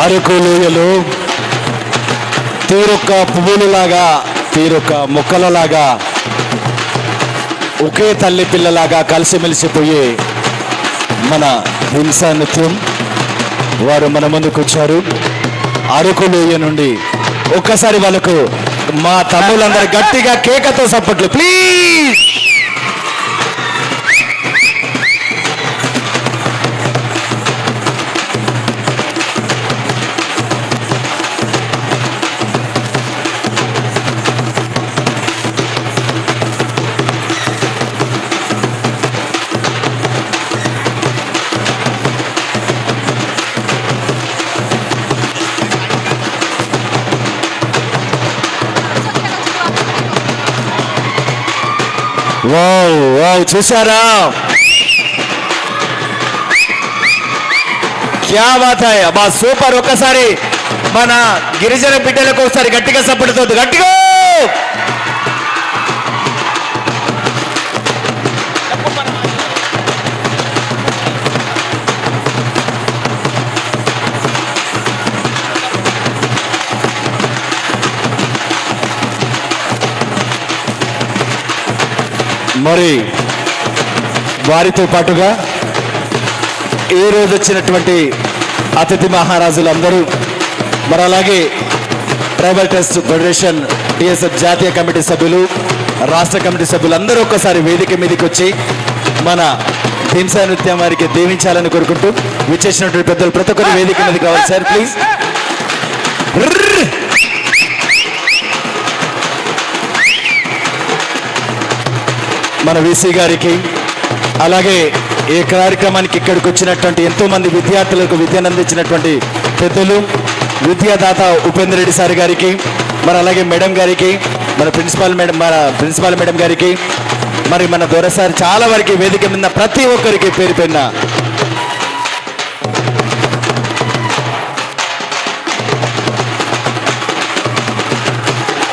అరకు లోయలు తీరొక్క పువ్వులలాగా తీరొక్క మొక్కలలాగా ఒకే తల్లి పిల్లలాగా కలిసిమెలిసిపోయి మన హింసా నృత్యం. వారు మన ముందుకు వచ్చారు. అరకు లోయ నుండి ఒక్కసారి వాళ్ళకు మా తమ్ముళ్ళందరూ గట్టిగా కేకతో సప్పట్లు ప్లీజ్! వావ్ వావ్ చూసారా క్యా బాత్ హై? అబ్బా సూపర్. ఒక్కసారి మన గిరిజన బిడ్డలకు ఒకసారి గట్టిగా సప్పడుతుంది గట్టిగా! మరి వారితో పాటుగా ఈ రోజు వచ్చినటువంటి అతిథి మహారాజులందరూ మరి అలాగే ట్రైబల్ టెస్ట్ ఫెడరేషన్ టిఎస్ఎఫ్ జాతీయ కమిటీ సభ్యులు రాష్ట్ర కమిటీ సభ్యులు అందరూ ఒక్కసారి వేదిక మీదకి వచ్చి మన హింసా నృత్యం వారికి దీవించాలని కోరుకుంటూ విచ్చేసినటువంటి పెద్దలు ప్రతి ఒక్కరు వేదిక మీదకి కావాలి సార్ ప్లీజ్ మన వీసీ గారికి అలాగే ఈ కార్యక్రమానికి ఇక్కడికి వచ్చినటువంటి ఎంతోమంది విద్యార్థులకు విద్యను అందించినటువంటి పెద్దలు విద్యాదాత ఉపేంద్ర రెడ్డి సార్ గారికి మరి అలాగే మేడం గారికి మన ప్రిన్సిపాల్ మేడం మన ప్రిన్సిపాల్ మేడం గారికి మరి మన దొరసారి చాలా వరకు వేదిక మీద ప్రతి ఒక్కరికి పేరు పెన్న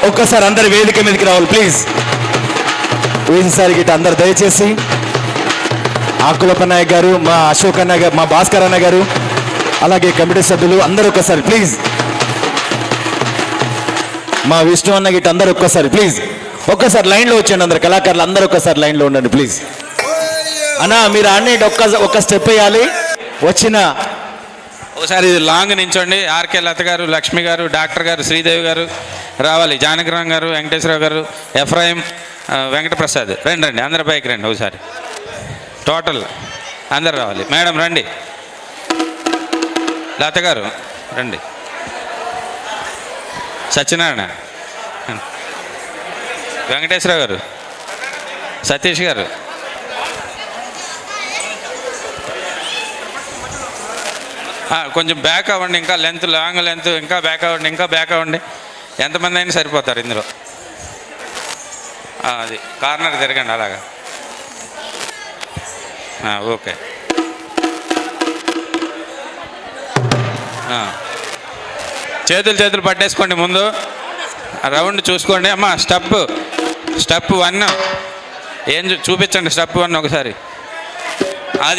ఒక్కసారి అందరి వేదిక మీదకి రావాలి ప్లీజ్. వేసేసారి గిట్ట అందరు దయచేసి ఆకులప్ప నాయక్ గారు మా అశోక్ అన్న గారు మా భాస్కర్ అన్న గారు అలాగే కమిటీ సభ్యులు అందరూ ఒక్కసారి ప్లీజ్ మా విష్ణు అన్న గిట్ట అందరూ ఒక్కసారి ప్లీజ్ ఒక్కసారి లైన్లో వచ్చండి అందరు కళాకారులు అందరూ ఒక్కసారి లైన్లో ఉండండి ప్లీజ్ అన్న మీరు అన్నీ ఒక్క ఒక్క స్టెప్ వేయాలి. వచ్చిన ఒకసారి ఇది లాంగ్ నించోండి. ఆర్కే లత గారు లక్ష్మి గారు డాక్టర్ గారు శ్రీదేవి గారు రావాలి. జానకిరామ్ గారు వెంకటేశ్వరరావు గారు ఎఫ్రాయిం వెంకటప్రసాద్. రండి రండి అందరి పైకి రండి ఒకసారి. టోటల్ అందరు రావాలి. మేడం రండి. లత గారు రండి. సత్యనారాయణ. వెంకటేశ్వరరావు గారు. సతీష్ గారు. కొంచెం బ్యాక్ అవ్వండి ఇంకా లెంత్ లాంగ్ లెంత్ ఇంకా బ్యాక్ అవ్వండి ఇంకా బ్యాక్ అవ్వండి. ఎంతమంది అయినా సరిపోతారు ఇందులో. అది కార్నర్ తిరగండి అలాగా. ఓకే చేతులు చేతులు పట్టేసుకోండి ముందు. రౌండ్ చూసుకోండి. అమ్మా స్టెప్ స్టెప్ వన్ ఏం చూపించండి స్టెప్ వన్ ఒకసారి.